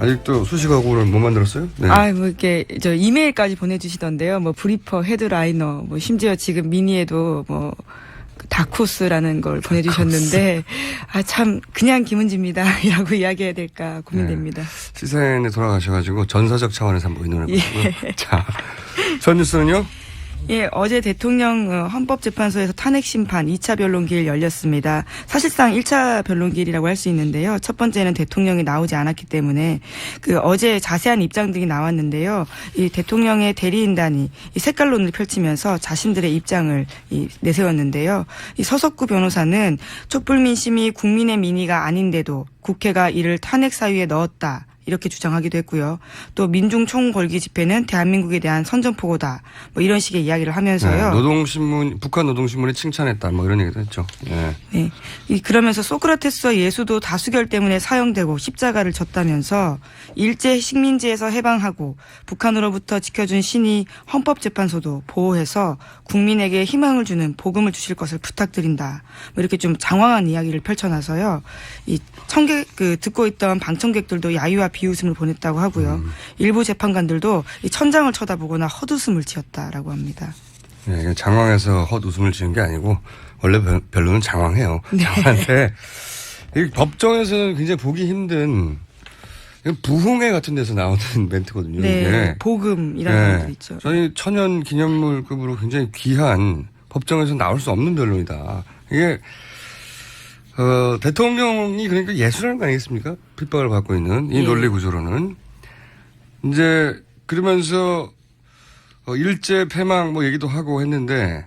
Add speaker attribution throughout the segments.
Speaker 1: 아직도 수식하고는 못 만들었어요? 네.
Speaker 2: 아, 뭐 이렇게 저 이메일까지 보내주시던데요. 뭐 브리퍼, 헤드라이너, 뭐 심지어 지금 미니에도 뭐그 다코스라는 걸 보내주셨는데 아 참 그냥 김은지입니다라고 이야기해야 될까 고민됩니다.
Speaker 1: 시사인에 돌아가셔가지고 전사적 차원에서 한번 의논해
Speaker 2: 예.
Speaker 1: 보고요. 자, 전 뉴스는요?
Speaker 2: 예, 어제 대통령 어, 헌법재판소에서 탄핵 심판 2차 변론기일 열렸습니다. 사실상 1차 변론기일이라고 할 수 있는데요. 첫 번째는 대통령이 나오지 않았기 때문에 그 어제 자세한 입장들이 나왔는데요. 이 대통령의 대리인단이 이 색깔론을 펼치면서 자신들의 입장을 이 내세웠는데요. 이 서석구 변호사는 촛불 민심이 국민의 민의가 아닌데도 국회가 이를 탄핵 사유에 넣었다. 이렇게 주장하기도 했고요. 또 민중 총궐기 집회는 대한민국에 대한 선전포고다. 뭐 이런 식의 이야기를 하면서요.
Speaker 1: 네, 노동신문, 북한 노동신문이 칭찬했다. 뭐 이런 얘기도 했죠. 예.
Speaker 2: 네. 이 그러면서 소크라테스와 예수도 다수결 때문에 사형되고 십자가를 졌다면서 일제 식민지에서 해방하고 북한으로부터 지켜준 신이 헌법재판소도 보호해서 국민에게 희망을 주는 복음을 주실 것을 부탁드린다. 뭐 이렇게 좀 장황한 이야기를 펼쳐놔서요. 이 청객 그 듣고 있던 방청객들도 야유와 비웃음을 보냈다고 하고요. 일부 재판관들도 이 천장을 쳐다보거나 헛웃음을 지었다라고 합니다.
Speaker 1: 예, 이게 장황해서 헛웃음을 지은 게 아니고 원래 별- 변론은 장황해요.
Speaker 2: 네.
Speaker 1: 장황한데 이 법정에서는 굉장히 보기 힘든 부흥회 같은 데서 나오는 멘트거든요.
Speaker 2: 네,
Speaker 1: 이게.
Speaker 2: 복음이라는
Speaker 1: 네.
Speaker 2: 것들 있죠.
Speaker 1: 저희 천연 기념물급으로 굉장히 귀한 법정에서 나올 수 없는 변론이다. 이게 어, 대통령이 그러니까 예술하는 거 아니겠습니까? 핍박을 받고 있는 이
Speaker 2: 예.
Speaker 1: 논리 구조로는 이제 그러면서 어, 일제 패망 뭐 얘기도 하고 했는데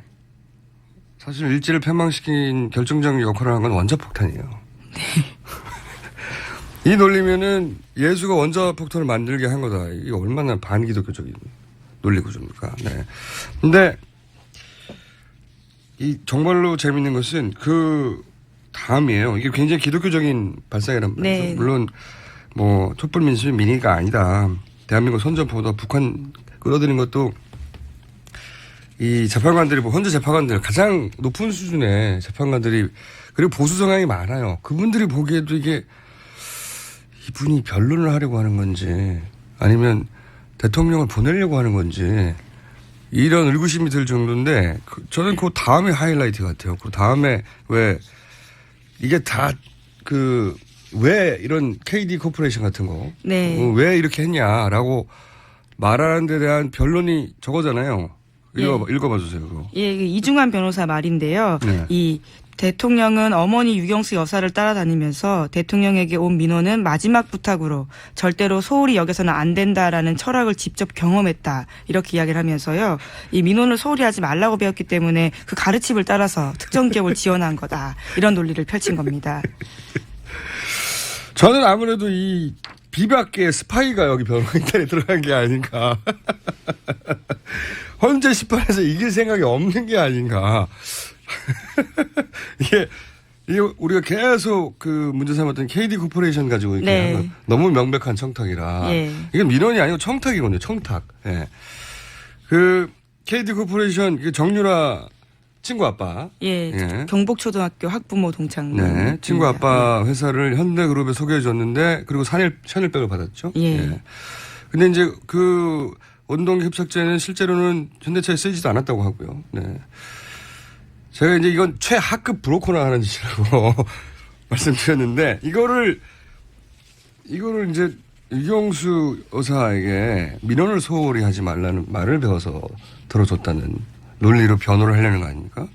Speaker 1: 사실 일제를 패망시킨 결정적인 역할을 한 건 원자폭탄이에요. 이 논리면은 예수가 원자폭탄을 만들게 한 거다. 이게 얼마나 반기독교적인 논리 구조입니까? 네. 근데 이 정말로 재밌는 것은 그 다음이에요. 이게 굉장히 기독교적인 발상이란 말이죠.
Speaker 2: 네.
Speaker 1: 물론 뭐 촛불 민심이 민의가 아니다. 대한민국 선전포고다 북한 끌어들인 것도 이 재판관들이 뭐 현재 재판관들 가장 높은 수준의 재판관들이 그리고 보수 성향이 많아요. 그분들이 보기에도 이게 이분이 변론을 하려고 하는 건지 아니면 대통령을 보내려고 하는 건지 이런 의구심이 들 정도인데 그- 저는 그 다음에 하이라이트 같아요. 그 다음에 왜 이게 다그 왜 이런 KD 코퍼레이션 같은 거
Speaker 2: 네.
Speaker 1: 어, 왜 이렇게 했냐라고 말하는 데 대한 변론이 저거잖아요. 읽어
Speaker 2: 예.
Speaker 1: 읽어봐 주세요. 그거.
Speaker 2: 예, 그 이중환 변호사 말인데요.
Speaker 1: 네.
Speaker 2: 이 대통령은 어머니 유경수 여사를 따라다니면서 대통령에게 온 민원은 마지막 부탁으로 절대로 소홀히 여겨서는 안 된다라는 철학을 직접 경험했다. 이렇게 이야기를 하면서요. 이 민원을 소홀히 하지 말라고 배웠기 때문에 그 가르침을 따라서 특정 기업을 지원한 거다. 이런 논리를 펼친 겁니다.
Speaker 1: 저는 아무래도 이 비박계 스파이가 여기 변호인단에 들어간 게 아닌가. 헌재 심판에서 이길 생각이 없는 게 아닌가. 이게, 이게 우리가 계속 그 문제 삼았던 KD 코퍼레이션 가지고 이렇게
Speaker 2: 네.
Speaker 1: 하는 너무 명백한 청탁이라.
Speaker 2: 예.
Speaker 1: 이건 민원이 아니고 청탁이거든요. 청탁. 예. 그 KD 코퍼레이션 그 정유라 친구 아빠.
Speaker 2: 예,
Speaker 1: 예.
Speaker 2: 경복초등학교 학부모 동창.
Speaker 1: 네. 친구 아빠 회사를 현대그룹에 소개해 줬는데 그리고 산일 션일백을 받았죠.
Speaker 2: 예.
Speaker 1: 근데 이제 그 원동 협착제는 실제로는 현대차에 쓰지도 않았다고 하고요. 네. 제가 이제 이건 최하급 브로커나 하는 짓이라고 말씀드렸는데 이거를 이거를 이제 유경수 여사에게 민원을 소홀히 하지 말라는 말을 배워서 들어줬다는 논리로 변호를 하려는 거 아닙니까?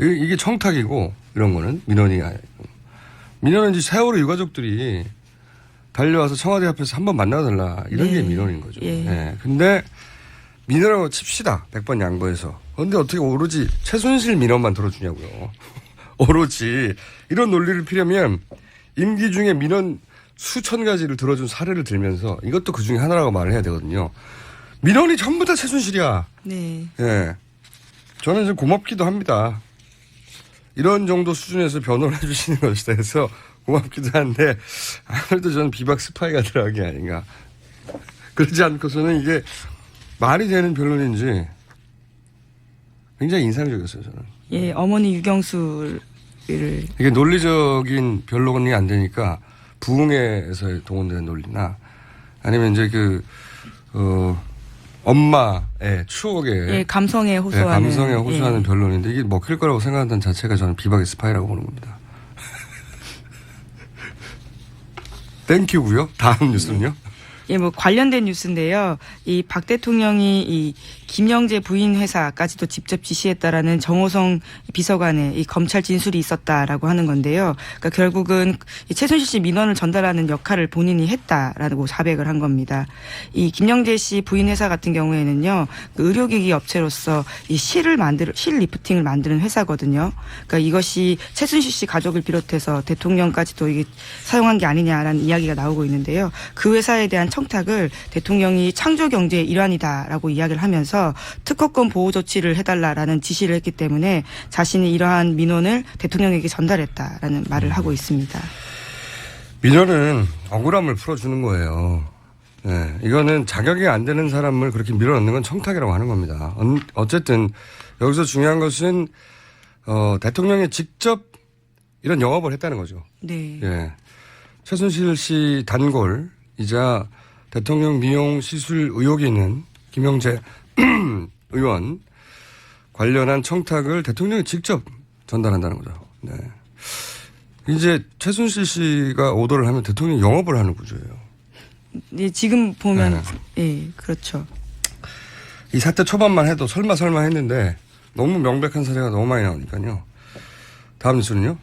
Speaker 1: 이- 이게 청탁이고 이런 거는 민원이 아니고 민원은 이제 세월호 유가족들이 달려와서 청와대 앞에서 한번 만나달라 이런 게
Speaker 2: 네.
Speaker 1: 민원인 거죠.
Speaker 2: 예.
Speaker 1: 예. 근데 민원하고 칩시다. 100번 양보해서. 근데 어떻게 오로지 최순실 민원만 들어주냐고요. 오로지 이런 논리를 피려면 임기 중에 민원 수천 가지를 들어준 사례를 들면서 이것도 그 중에 하나라고 말을 해야 되거든요. 민원이 전부 다 최순실이야.
Speaker 2: 네.
Speaker 1: 예. 저는 좀 고맙기도 합니다. 이런 정도 수준에서 변호를 해주시는 것에 대해서 고맙기도 한데, 아무래도 저는 비박 스파이가 들어간 게 아닌가. 그러지 않고서는 이게 말이 되는 변론인지 굉장히 인상적이었어요, 저는.
Speaker 2: 예, 어머니 유경수를
Speaker 1: 이게 논리적인 변론이 안 되니까 부흥회에서 동원되는 논리나 아니면 이제 그, 어, 엄마의 추억에
Speaker 2: 예, 감성에
Speaker 1: 네,
Speaker 2: 호소하는
Speaker 1: 감성에 호소하는
Speaker 2: 예.
Speaker 1: 변론인데 이게 먹힐 거라고 생각한다는 자체가 저는 비박의 스파이라고 보는 겁니다. 땡큐고요. 다음 뉴스는요.
Speaker 2: 예, 뭐 관련된 뉴스인데요. 이 박 대통령이 이 김영재 부인 회사까지도 직접 지시했다라는 정호성 비서관의 이 검찰 진술이 있었다라고 하는 건데요. 그러니까 결국은 이 최순실 씨 민원을 전달하는 역할을 본인이 했다라고 자백을 한 겁니다. 이 김영재 씨 부인 회사 같은 경우에는요, 그 의료기기 업체로서 이 실을 만들 실 리프팅을 만드는 회사거든요. 그러니까 이것이 최순실 씨 가족을 비롯해서 대통령까지도 이게 사용한 게 아니냐라는 이야기가 나오고 있는데요. 그 회사에 대한 청 탁을 대통령이 창조 경제의 일환이다라고 이야기를 하면서 특허권 보호 조치를 해달라라는 지시를 했기 때문에 자신이 이러한 민원을 대통령에게 전달했다라는 말을 하고 있습니다.
Speaker 1: 민원은 억울함을 풀어주는 거예요. 네, 이거는 자격이 안 되는 사람을 그렇게 밀어넣는 건 청탁이라고 하는 겁니다. 언- 어쨌든 여기서 중요한 것은 어, 대통령이 직접 이런 영업을 했다는 거죠.
Speaker 2: 네.
Speaker 1: 예. 최순실 씨 단골이자 대통령 미용 시술 의혹이 있는 김영재 의원 관련한 청탁을 대통령이 직접 전달한다는 거죠. 네. 이제 최순실 씨가 오더를 하면 대통령이 영업을 하는 구조예요.
Speaker 2: 예, 지금 보면
Speaker 1: 네.
Speaker 2: 예, 그렇죠.
Speaker 1: 이 사태 초반만 해도 설마 설마 했는데 너무 명백한 사례가 너무 많이 나오니까요. 다음 뉴스는요?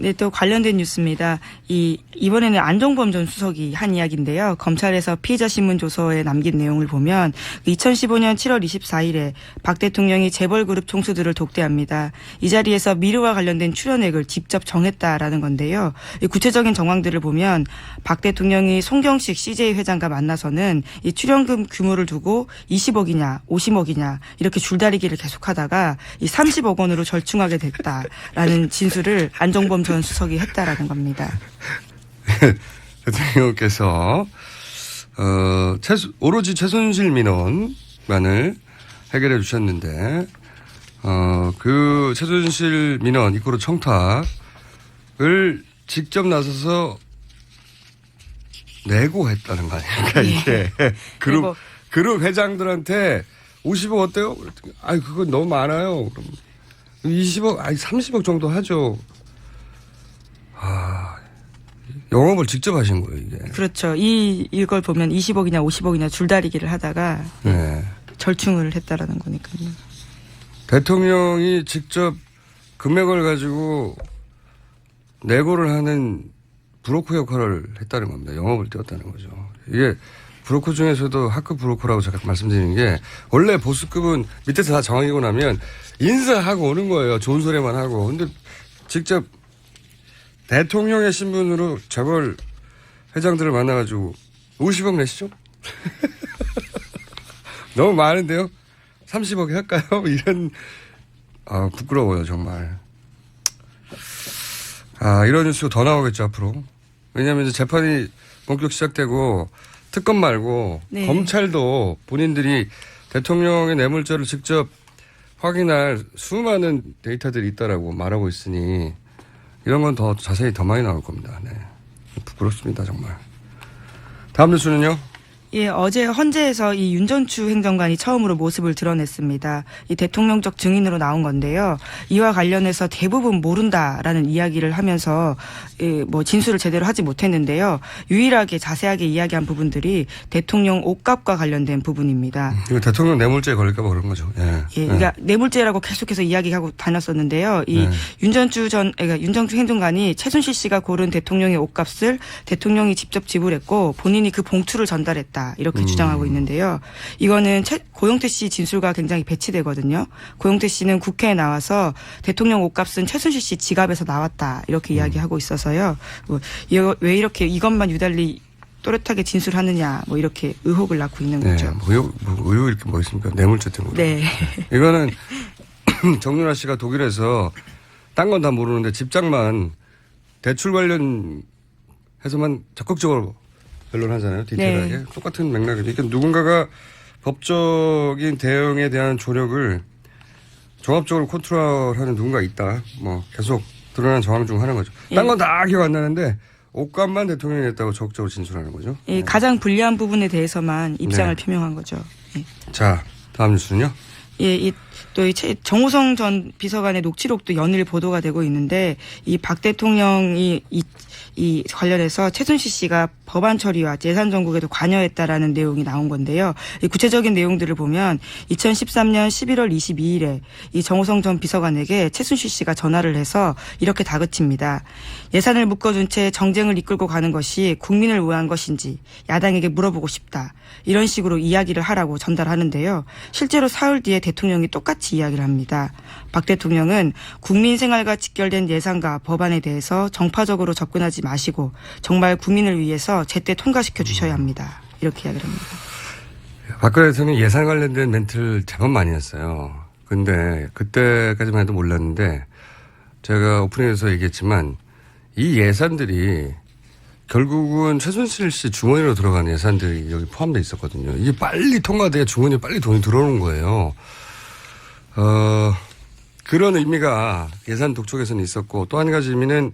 Speaker 2: 네, 또 관련된 뉴스입니다. 이, 이번에는 안종범 전 수석이 한 이야기인데요. 검찰에서 피의자 신문 조서에 남긴 내용을 보면 2015년 7월 24일에 박 대통령이 재벌 그룹 총수들을 독대합니다. 이 자리에서 미르와 관련된 출연액을 직접 정했다라는 건데요. 이 구체적인 정황들을 보면 박 대통령이 송경식 CJ 회장과 만나서는 이 출연금 규모를 두고 20억이냐 50억이냐 이렇게 줄다리기를 계속하다가 이 30억 원으로 절충하게 됐다라는 진술을 안종범 전 수석이 했다라는 겁니다.
Speaker 1: 대통령께서 어, 최수- 오로지 최순실 민원만을 해결해 주셨는데 어, 그 최순실 민원 이코로 청탁을 직접 나서서 내고 했다는 거 아닙니까 이게 그룹 그룹 회장들한테 50억 어때요? 아이 그건 너무 많아요. 그럼 20억 아니 30억 정도 하죠. 아 영업을 직접 하신 거예요 이게.
Speaker 2: 그렇죠. 이 이걸 보면 20억이냐 50억이냐 줄다리기를 하다가
Speaker 1: 네.
Speaker 2: 절충을 했다라는 거니까요.
Speaker 1: 대통령이 직접 금액을 가지고 내고를 하는 브로커 역할을 했다는 겁니다. 영업을 띄웠다는 거죠. 이게 브로커 중에서도 하급 브로커라고 제가 말씀드리는 게 원래 보스급은 밑에서 다 정하고 나면 인사하고 오는 거예요. 좋은 소리만 하고. 근데 직접 대통령의 신분으로 재벌 회장들을 만나가지고 50억 내시죠? 너무 많은데요? 30억 할까요? 이런, 아, 부끄러워요, 정말. 아, 이런 뉴스가 더 나오겠죠, 앞으로. 왜냐하면 이제 재판이 본격 시작되고 특검 말고
Speaker 2: 네.
Speaker 1: 검찰도 본인들이 대통령의 뇌물죄를 직접 확인할 수많은 데이터들이 있다라고 말하고 있으니 이런 건 더 자세히 더 많이 나올 겁니다. 네. 부끄럽습니다, 정말. 다음 뉴스는요?
Speaker 2: 예, 어제 헌재에서 이 윤전추 행정관이 처음으로 모습을 드러냈습니다. 이 대통령적 증인으로 나온 건데요. 이와 관련해서 대부분 모른다라는 이야기를 하면서 예, 뭐 진술을 제대로 하지 못했는데요. 유일하게 자세하게 이야기한 부분들이 대통령 옷값과 관련된 부분입니다.
Speaker 1: 이거 대통령 뇌물죄에 걸릴까 봐 그런 거죠. 예.
Speaker 2: 예, 그러니까 뇌물죄라고 계속해서 이야기하고 다녔었는데요. 이
Speaker 1: 네.
Speaker 2: 윤전주 전, 그러니까 윤정주 행정관이 최순실 씨가 고른 대통령의 옷값을 대통령이 직접 지불했고 본인이 그 봉투를 전달했다 이렇게
Speaker 1: 음.
Speaker 2: 주장하고 있는데요. 이거는 최, 고용태 씨 진술과 굉장히 배치되거든요. 고용태 씨는 국회에 나와서 대통령 옷값은 최순실 씨 지갑에서 나왔다
Speaker 1: 음.
Speaker 2: 이렇게 이야기하고 있어서요. 뭐, 왜 이렇게 이것만 유달리 또렷하게 진술하느냐 뭐 이렇게 의혹을 낳고 있는
Speaker 1: 네.
Speaker 2: 거죠.
Speaker 1: 뭐 의혹, 뭐 의혹 이렇게 뭐 있습니까? 뇌물죄 등으로.
Speaker 2: 네.
Speaker 1: 이거는 정윤아 씨가 독일에서 딴 건 다 모르는데 집장만 대출 관련 해서만 적극적으로 변론하잖아요. 디테일하게.
Speaker 2: 네.
Speaker 1: 똑같은 맥락이죠. 그러니까 누군가가 법적인 대응에 대한 조력을 종합적으로 컨트롤하는 누군가 있다. 뭐 계속 드러난 정황 중 하나인 거죠. 딴 건 다 기억 안 나는데 옷값만 대통령이 냈다고 적극적으로 진술하는 거죠.
Speaker 2: 이 가장 불리한 부분에 대해서만 입장을
Speaker 1: 네.
Speaker 2: 표명한 거죠. 예.
Speaker 1: 자, 다음 뉴스는요.
Speaker 2: 예, 이, 또, 이, 채- 정호성 전 비서관의 녹취록도 연일 보도가 되고 있는데, 이 박 대통령이 이, 이 관련해서 최순실 씨가 법안 처리와 예산 정국에도 관여했다라는 내용이 나온 건데요. 이 구체적인 내용들을 보면 2013년 11월 22일에 이 정호성 전 비서관에게 최순실 씨가 전화를 해서 이렇게 다그칩니다. 예산을 묶어준 채 정쟁을 이끌고 가는 것이 국민을 위한 것인지 야당에게 물어보고 싶다. 이런 식으로 이야기를 하라고 전달하는데요. 실제로 사흘 뒤에 대통령이 똑같이 이야기를 합니다. 박 대통령은 국민 생활과 직결된 예산과 법안에 대해서 정파적으로 접근하지 마시고 정말 국민을 위해서 제때 통과시켜 주셔야 합니다. 이렇게 이야기를 합니다.
Speaker 1: 박근혜 대통령 예산 관련된 멘트를 제법 많이 했어요. 근데 그때까지만 해도 몰랐는데 제가 오프닝에서 얘기했지만 이 예산들이 결국은 최순실 씨 주머니로 들어가는 예산들이 여기 포함되어 있었거든요. 이게 빨리 통과돼야 주머니에 빨리 돈이 들어오는 거예요. 어, 그런 의미가 예산 독촉에서는 있었고 또 한 가지 의미는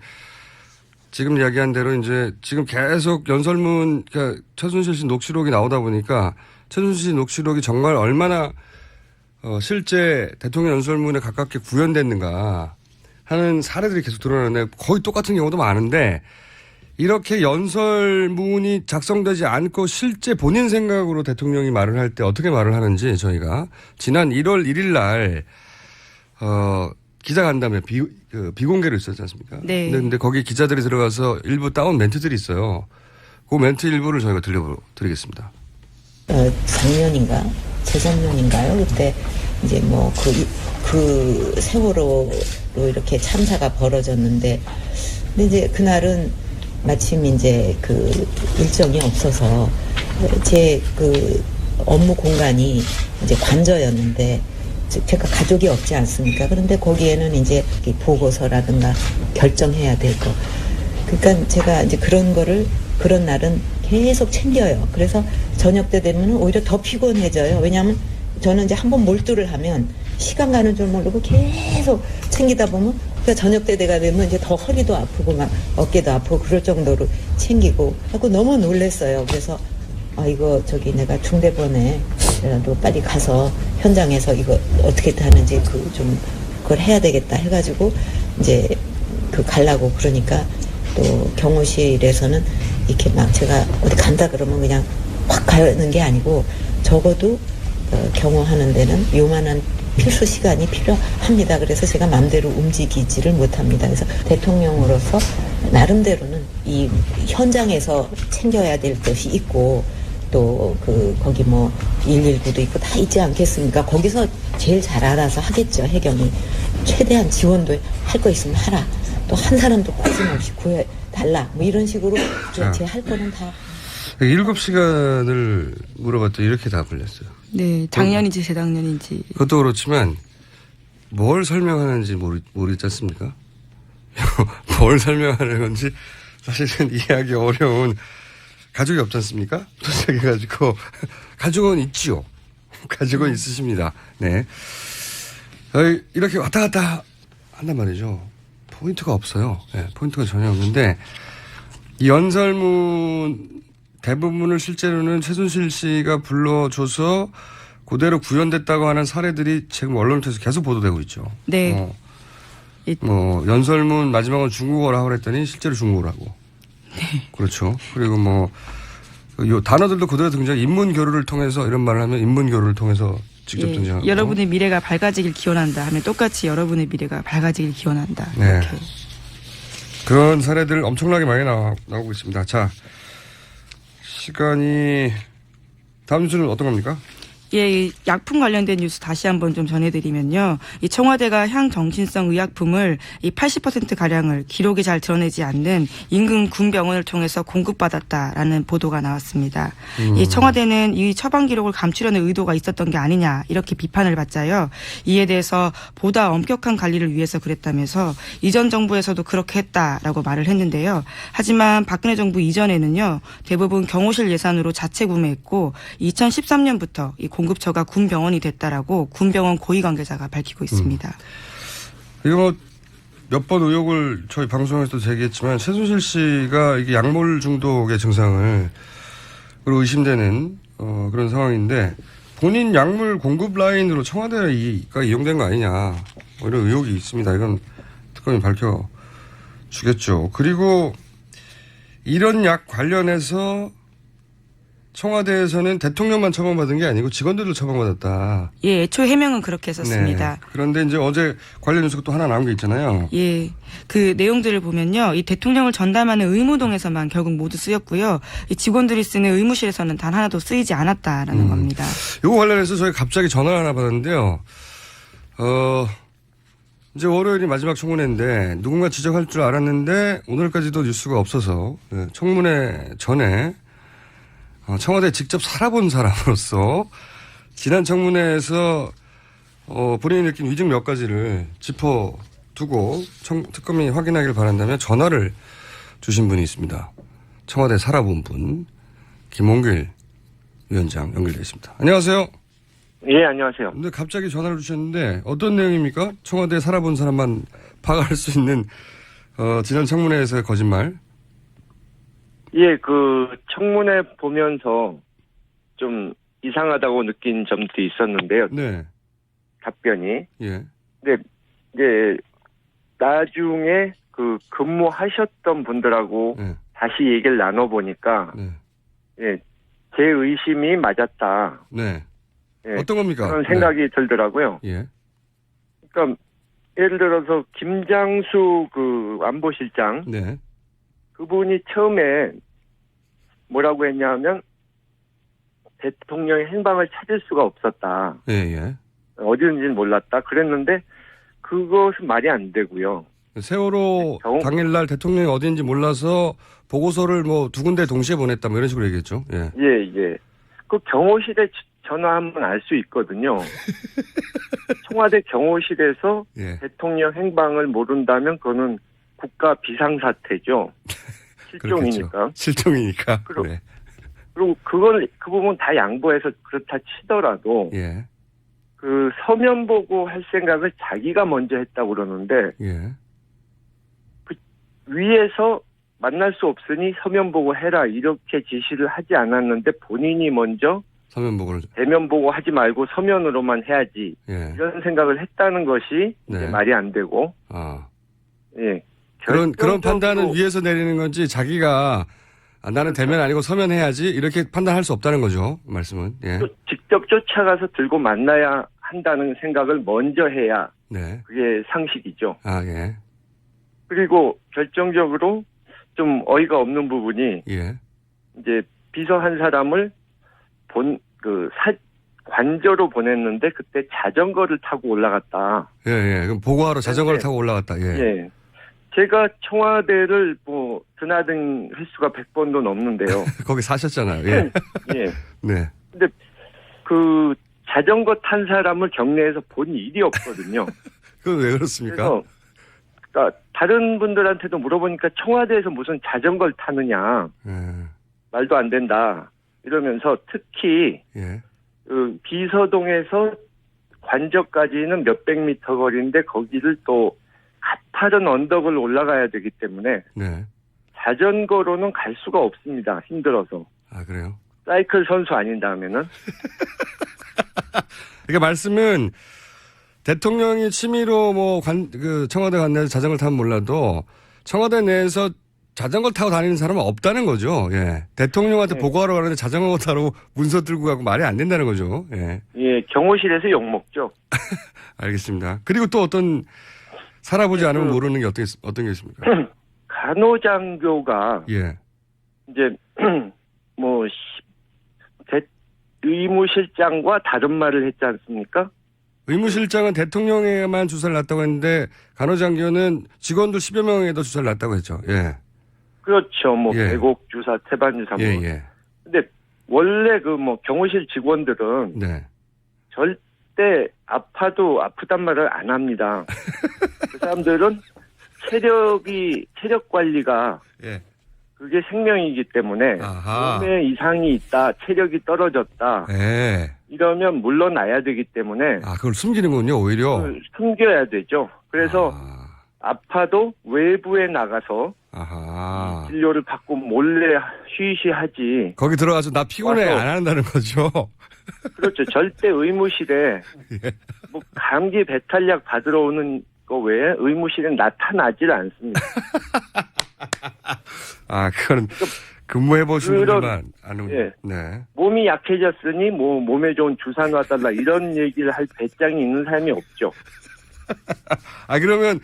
Speaker 1: 지금 이야기한 대로 이제 지금 계속 연설문, 그러니까 최순실 씨 녹취록이 나오다 보니까 최순실 씨 녹취록이 정말 얼마나 어, 실제 대통령 연설문에 가깝게 구현됐는가 하는 사례들이 계속 드러나는데 거의 똑같은 경우도 많은데 이렇게 연설문이 작성되지 않고 실제 본인 생각으로 대통령이 말을 할 때 어떻게 말을 하는지 저희가 지난 1월 1일 날, 어, 기자 간담회 비, 그 비공개로 있었지 않습니까?
Speaker 2: 네.
Speaker 1: 근데, 근데 거기 기자들이 들어가서 일부 따온 멘트들이 있어요. 그 멘트 일부를 저희가 들려드리겠습니다.
Speaker 3: 어, 작년인가 재작년인가요? 그때 이제 뭐 그 그 세월호로 이렇게 참사가 벌어졌는데 근데 이제 그날은 마침 이제 그 일정이 없어서 제 그 업무 공간이 이제 관저였는데 즉 제가 가족이 없지 않습니까? 그런데 거기에는 이제 이 보고서라든가 결정해야 될 거. 그러니까 제가 이제 그런 거를 그런 날은 계속 챙겨요. 그래서 저녁 때 되면 오히려 더 피곤해져요. 왜냐하면 저는 이제 한번 몰두를 하면 시간 가는 줄 모르고 계속 챙기다 보면 그러니까 저녁 때 돼가 되면 이제 더 허리도 아프고 막 어깨도 아프고 그럴 정도로 챙기고 하고 너무 놀랬어요. 그래서 아 이거 저기 내가 중대본에 라도 빨리 가서 현장에서 이거 어떻게 하는지 그 좀 그걸 해야 되겠다 해가지고 이제 그 갈라고 그러니까 또 경호실에서는 이렇게 막 제가 어디 간다 그러면 그냥 확 가는 게 아니고 적어도 어, 경호하는 데는 요만한 필수 시간이 필요합니다. 그래서 제가 마음대로 움직이지를 못합니다. 그래서 대통령으로서 나름대로는 이 현장에서 챙겨야 될 것이 있고 또 그 거기 뭐 119도 있고 다 있지 않겠습니까? 거기서 제일 잘 알아서 하겠죠. 해경이 최대한 지원도 할 거 있으면 하라. 또 한 사람도 빠짐없이 구해 달라. 뭐 이런 식으로
Speaker 1: 자.
Speaker 3: 제할 거는 다
Speaker 1: 일곱 시간을 물어봤더니 이렇게 답을 냈어요.
Speaker 2: 네, 작년인지 재작년인지.
Speaker 1: 그것도 그렇지만 뭘 설명하는지 모르, 모르겠지 않습니까? 뭘 설명하는 건지 사실은 이해하기 어려운 가족이 없지 않습니까? 도착해가지고 가족은 있지요. 가족은 있으십니다. 네. 어이, 이렇게 왔다 갔다 한단 말이죠. 포인트가 없어요. 네, 포인트가 전혀 없는데 이 연설문 대부분을 실제로는 최순실 씨가 불러줘서 그대로 구현됐다고 하는 사례들이 지금 언론을 통해서 계속 보도되고 있죠.
Speaker 2: 네.
Speaker 1: 어,
Speaker 2: 이-
Speaker 1: 뭐 연설문 마지막은 중국어로 하고 그랬더니 실제로 중국어로 하고.
Speaker 2: 네.
Speaker 1: 그렇죠. 그리고 뭐, 요 단어들도 그대로 등장, 인문 교류를 통해서 이런 말을 하면 인문 교류를 통해서 직접
Speaker 2: 예,
Speaker 1: 등장하고.
Speaker 2: 여러분의 미래가 밝아지길 기원한다 하면 똑같이 여러분의 미래가 밝아지길 기원한다.
Speaker 1: 네.
Speaker 2: 이렇게.
Speaker 1: 그런 사례들 엄청나게 많이 나와, 나오고 있습니다. 자, 시간이, 다음 뉴스는 어떤 겁니까?
Speaker 2: 예, 이 약품 관련된 뉴스 다시 한번 좀 전해드리면요. 이 청와대가 향정신성 의약품을 이 80% 가량을 기록이 잘 드러내지 않는 인근 군병원을 통해서 공급받았다라는 보도가 나왔습니다. 이 청와대는 이 처방 기록을 감추려는 의도가 있었던 게 아니냐 이렇게 비판을 받자요. 이에 대해서 보다 엄격한 관리를 위해서 그랬다면서 이전 정부에서도 그렇게 했다라고 말을 했는데요. 하지만 박근혜 정부 이전에는요 대부분 경호실 예산으로 자체 구매했고 2013년부터 이 공급처가 군병원이 됐다라고 군병원 고위 관계자가 밝히고 있습니다.
Speaker 1: 이거 뭐몇번 의혹을 저희 방송에서도 제기했지만 최순실 씨가 이게 약물 중독의 증상을 의심되는 어, 그런 상황인데 본인 약물 공급 라인으로 청와대가 이용된 거 아니냐 뭐 이런 의혹이 있습니다. 이건 특검이 밝혀 주겠죠. 그리고 이런 약 관련해서 청와대에서는 대통령만 처방받은 게 아니고 직원들도 처방받았다.
Speaker 2: 예, 애초 해명은 그렇게 했었습니다.
Speaker 1: 네. 그런데 이제 어제 관련 뉴스가 또 하나 나온 게 있잖아요.
Speaker 2: 예. 그 내용들을 보면요. 이 대통령을 전담하는 의무동에서만 결국 모두 쓰였고요. 이 직원들이 쓰는 의무실에서는 단 하나도 쓰이지 않았다라는
Speaker 1: 음.
Speaker 2: 겁니다.
Speaker 1: 이거 관련해서 저희 갑자기 전화를 하나 받았는데요. 어, 이제 월요일이 마지막 청문회인데 누군가 지적할 줄 알았는데 오늘까지도 뉴스가 없어서 네, 청문회 전에 어, 청와대 직접 살아본 사람으로서 지난 청문회에서 어, 본인이 느낀 위증 몇 가지를 짚어두고 청, 특검이 확인하길 바란다면 전화를 주신 분이 있습니다. 청와대 살아본 분 김홍길 위원장 연결되어 있습니다. 안녕하세요.
Speaker 4: 예, 안녕하세요.
Speaker 1: 근데 갑자기 전화를 주셨는데 어떤 내용입니까? 청와대 살아본 사람만 파악할 수 있는 어, 지난 청문회에서의 거짓말.
Speaker 4: 예, 그 청문회 보면서 좀 이상하다고 느낀 점들이 있었는데요.
Speaker 1: 네.
Speaker 4: 답변이.
Speaker 1: 예.
Speaker 4: 근데 이제 나중에 그 근무하셨던 분들하고
Speaker 1: 네.
Speaker 4: 다시 얘기를 나눠 보니까
Speaker 1: 네.
Speaker 4: 예, 제 의심이 맞았다.
Speaker 1: 네.
Speaker 4: 예,
Speaker 1: 어떤 겁니까?
Speaker 4: 그런 생각이 들더라고요.
Speaker 1: 네. 예.
Speaker 4: 그러니까 예를 들어서 김장수 그 안보실장
Speaker 1: 네.
Speaker 4: 그분이 처음에 뭐라고 했냐면 대통령의 행방을 찾을 수가 없었다.
Speaker 1: 예, 예.
Speaker 4: 어디든지는 몰랐다. 그랬는데 그것은 말이 안 되고요.
Speaker 1: 세월호
Speaker 4: 경-
Speaker 1: 당일날 대통령이 어디인지 몰라서 보고서를 뭐 두 군데 동시에 보냈다 뭐 이런 식으로 얘기했죠. 예.
Speaker 4: 예, 예. 그 경호실에 지- 전화하면 알 수 있거든요. 청와대 경호실에서
Speaker 1: 예.
Speaker 4: 대통령 행방을 모른다면 그거는 국가 비상사태죠. 실종이니까.
Speaker 1: 그렇겠죠. 실종이니까.
Speaker 4: 그럼-
Speaker 1: 네.
Speaker 4: 그리고 그걸 그 부분 다 양보해서 그렇다 치더라도
Speaker 1: 예.
Speaker 4: 그 서면 보고 할 생각을 자기가 먼저 했다고 그러는데
Speaker 1: 예.
Speaker 4: 위에서 만날 수 없으니 서면 보고 해라 이렇게 지시를 하지 않았는데 본인이 먼저
Speaker 1: 서면 보고를
Speaker 4: 대면 보고 하지 말고 서면으로만 해야지
Speaker 1: 예.
Speaker 4: 이런 생각을 했다는 것이
Speaker 1: 네.
Speaker 4: 말이 안 되고
Speaker 1: 아.
Speaker 4: 예
Speaker 1: 그런 그런 판단은 위에서 내리는 건지 자기가 아, 나는 대면 아니고 서면 해야지 이렇게 판단할 수 없다는 거죠 말씀은 예.
Speaker 4: 또 직접 쫓아가서 들고 만나야 한다는 생각을 먼저 해야
Speaker 1: 네.
Speaker 4: 그게 상식이죠.
Speaker 1: 아 예.
Speaker 4: 그리고 결정적으로 좀 어이가 없는 부분이
Speaker 1: 예.
Speaker 4: 이제 비서 한 사람을 본 그 사 관저로 보냈는데 그때 자전거를 타고 올라갔다.
Speaker 1: 예, 예. 그럼 보고하러 자전거를
Speaker 4: 네.
Speaker 1: 타고 올라갔다. 예.
Speaker 4: 예. 제가 청와대를 뭐 드나든 횟수가 100번도 넘는데요.
Speaker 1: 거기 사셨잖아요. 예.
Speaker 4: 예.
Speaker 1: 네.
Speaker 4: 그 자전거 탄 사람을 경내에서 본 일이 없거든요.
Speaker 1: 그건 왜 그렇습니까?
Speaker 4: 그러니까 다른 분들한테도 물어보니까 청와대에서 무슨 자전거를 타느냐
Speaker 1: 예.
Speaker 4: 말도 안 된다 이러면서 특히
Speaker 1: 예.
Speaker 4: 그 비서동에서 관저까지는 몇백 미터 거리인데 거기를 또 가파른 언덕을 올라가야 되기 때문에
Speaker 1: 네.
Speaker 4: 자전거로는 갈 수가 없습니다. 힘들어서.
Speaker 1: 아, 그래요?
Speaker 4: 사이클 선수 아닌 다음에는.
Speaker 1: 그러니까 말씀은 대통령이 취미로 뭐 관, 그 청와대 관내에서 자전거를 타면 몰라도 청와대 내에서 자전거 타고 다니는 사람은 없다는 거죠. 예. 대통령한테
Speaker 4: 네.
Speaker 1: 보고하러 가는데 자전거 타러 문서 들고 가고 말이 안 된다는 거죠. 예.
Speaker 4: 예, 경호실에서 욕먹죠.
Speaker 1: 알겠습니다. 그리고 또 어떤 살아보지 않으면
Speaker 4: 그-
Speaker 1: 모르는 게 어떤, 어떤 게 있습니까?
Speaker 4: 간호장교가
Speaker 1: 예.
Speaker 4: 이제 뭐 시- 대- 의무실장과 다른 말을 했지 않습니까?
Speaker 1: 의무실장은 대통령에만 주사를 놨다고 했는데 간호장교는 직원들 10여 명에도 주사를 놨다고 했죠. 예.
Speaker 4: 그렇죠. 뭐
Speaker 1: 예.
Speaker 4: 배곡 주사, 태반 주사 뭐.
Speaker 1: 예, 예.
Speaker 4: 근데 원래 그 뭐 경호실 직원들은
Speaker 1: 네.
Speaker 4: 절 대 아파도 아프단 말을 안 합니다. 그 사람들은 체력이 체력 관리가
Speaker 1: 예.
Speaker 4: 그게 생명이기 때문에
Speaker 1: 아하.
Speaker 4: 몸에 이상이 있다, 체력이 떨어졌다
Speaker 1: 예.
Speaker 4: 이러면 물러나야 되기 때문에
Speaker 1: 아, 그걸 숨기는군요, 오히려.
Speaker 4: 그걸 숨겨야 되죠. 그래서
Speaker 1: 아,
Speaker 4: 아파도 외부에 나가서
Speaker 1: 아하.
Speaker 4: 진료를 받고 몰래 쉬쉬하지.
Speaker 1: 거기 들어가서 나 피곤해
Speaker 4: 와서.
Speaker 1: 안 한다는 거죠.
Speaker 4: 그렇죠. 절대 의무실에
Speaker 1: 예.
Speaker 4: 뭐 감기 배탈약 받으러 오는 거 외에 의무실에 나타나질 않습니다.
Speaker 1: 아, 그건 근무해 보신 분들만 아는.
Speaker 4: 예.
Speaker 1: 네.
Speaker 4: 몸이 약해졌으니 뭐 몸에 좋은 주사 놔달라 이런 얘기를 할 배짱이 있는 사람이 없죠.
Speaker 1: 아 그러면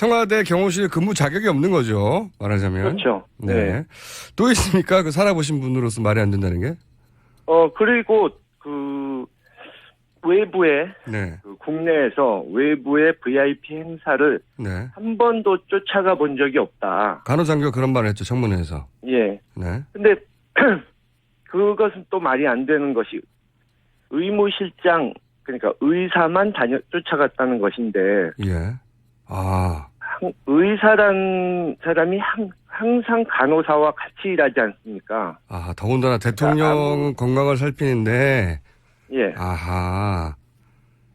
Speaker 1: 청와대 경호실 근무 자격이 없는 거죠. 말하자면.
Speaker 4: 그렇죠.
Speaker 1: 네.
Speaker 4: 네.
Speaker 1: 또 있습니까? 그 살아보신 분으로서 말이 안 된다는 게?
Speaker 4: 어 그리고 그 외부에
Speaker 1: 네.
Speaker 4: 그 국내에서 외부의 VIP 행사를
Speaker 1: 네.
Speaker 4: 한 번도 쫓아가 본 적이 없다.
Speaker 1: 간호장교 그런 말을 했죠. 청문회에서.
Speaker 4: 예.
Speaker 1: 네.
Speaker 4: 근데 그것은 또 말이 안 되는 것이 의무실장 그러니까 의사만 다녀 쫓아갔다는 것인데
Speaker 1: 예. 아.
Speaker 4: 항- 의사란 사람이 항, 항상 간호사와 같이 일하지 않습니까?
Speaker 1: 아, 더군다나 대통령
Speaker 4: 아무-
Speaker 1: 건강을 살피는데,
Speaker 4: 예.
Speaker 1: 아하.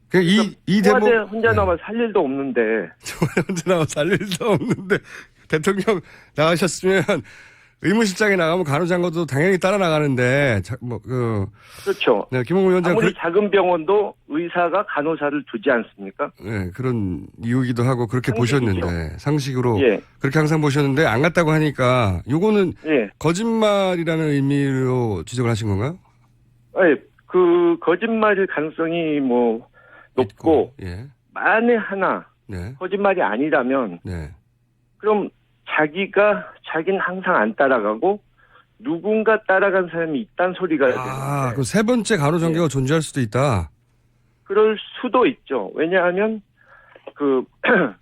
Speaker 1: 그 이, 이 대목.
Speaker 4: 혼자
Speaker 1: 네.
Speaker 4: 남아 살 일도 없는데
Speaker 1: 혼자 나와 살 일도 없는데, 대통령 나가셨으면, 의무실장에 나가면 간호장교도 당연히 따라 나가는데, 자, 뭐, 그,
Speaker 4: 그렇죠.
Speaker 1: 네, 김홍구 위원장
Speaker 4: 아무리
Speaker 1: 그,
Speaker 4: 작은 병원도 의사가 간호사를 두지 않습니까?
Speaker 1: 네, 그런 이유기도 하고 그렇게
Speaker 4: 상식이죠.
Speaker 1: 보셨는데, 상식으로
Speaker 4: 예,
Speaker 1: 그렇게 항상 보셨는데, 안 갔다고 하니까, 요거는
Speaker 4: 예.
Speaker 1: 거짓말이라는 의미로 지적을 하신 건가요?
Speaker 4: 예, 그 거짓말일 가능성이 뭐 높고
Speaker 1: 예.
Speaker 4: 만에 하나
Speaker 1: 네.
Speaker 4: 거짓말이 아니라면
Speaker 1: 네.
Speaker 4: 그럼 자기가 자기는 항상 안 따라가고 누군가 따라간 사람이 있단 소리가
Speaker 1: 아,
Speaker 4: 되는데
Speaker 1: 그럼 세 번째
Speaker 4: 네.
Speaker 1: 간호장교가 존재할 수도 있다.
Speaker 4: 그럴 수도 있죠. 왜냐하면 그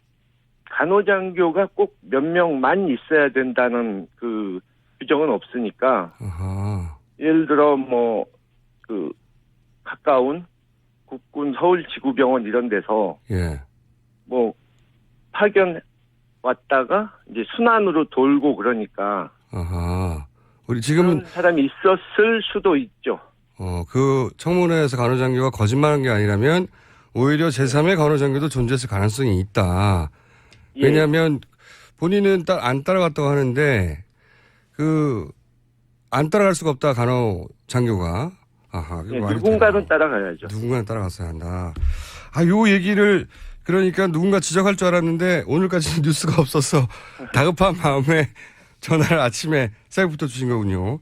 Speaker 4: 간호장교가 꼭 몇 명만 있어야 된다는 그 규정은 없으니까
Speaker 1: 아하.
Speaker 4: 예를 들어 뭐 그 가까운 국군 서울지구병원 이런 데서
Speaker 1: 예.
Speaker 4: 뭐 파견 왔다가 이제 순환으로 돌고 그러니까
Speaker 1: 아하. 우리 지금은
Speaker 4: 사람이 있었을 수도 있죠.
Speaker 1: 어, 그 청문회에서 간호장교가 거짓말한 게 아니라면 오히려 제3의 간호장교도 존재했을 가능성이 있다.
Speaker 4: 예.
Speaker 1: 왜냐하면 본인은 따, 안 따라갔다고 하는데 그 안 따라갈 수가 없다 간호장교가. 아하.
Speaker 4: 예, 누군가는? 따라가야죠.
Speaker 1: 누군가는 따라갔어야 한다. 아, 요 얘기를 그러니까 누군가 지적할 줄 알았는데 오늘까지는 뉴스가 없어서 다급한 마음에 전화를 아침에 새벽부터 주신 거군요.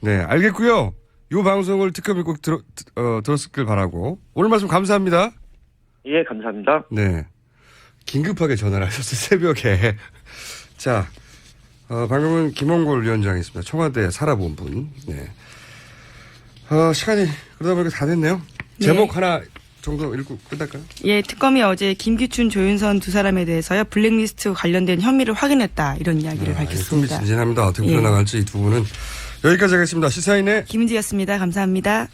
Speaker 1: 네, 알겠고요. 요 방송을 특검이 꼭 들어, 어, 들었길 바라고. 오늘 말씀 감사합니다.
Speaker 4: 예, 감사합니다.
Speaker 1: 네. 긴급하게 전화를 하셨어요, 새벽에. 자, 어, 방금은 김원골 위원장이었습니다. 청와대 살아본 분. 네. 어, 시간이 그러다 보니까 다 됐네요.
Speaker 2: 네.
Speaker 1: 제목 하나 정도 읽고 끝날까요?
Speaker 2: 예, 특검이 어제 김기춘, 조윤선 두 사람에 대해서요 블랙리스트 관련된 혐의를 확인했다 이런 이야기를 밝혔습니다.
Speaker 1: 흥미진진합니다. 어떻게
Speaker 2: 예.
Speaker 1: 풀어나갈지 이 두 분은 여기까지 하겠습니다. 시사인의
Speaker 2: 김은지였습니다. 감사합니다.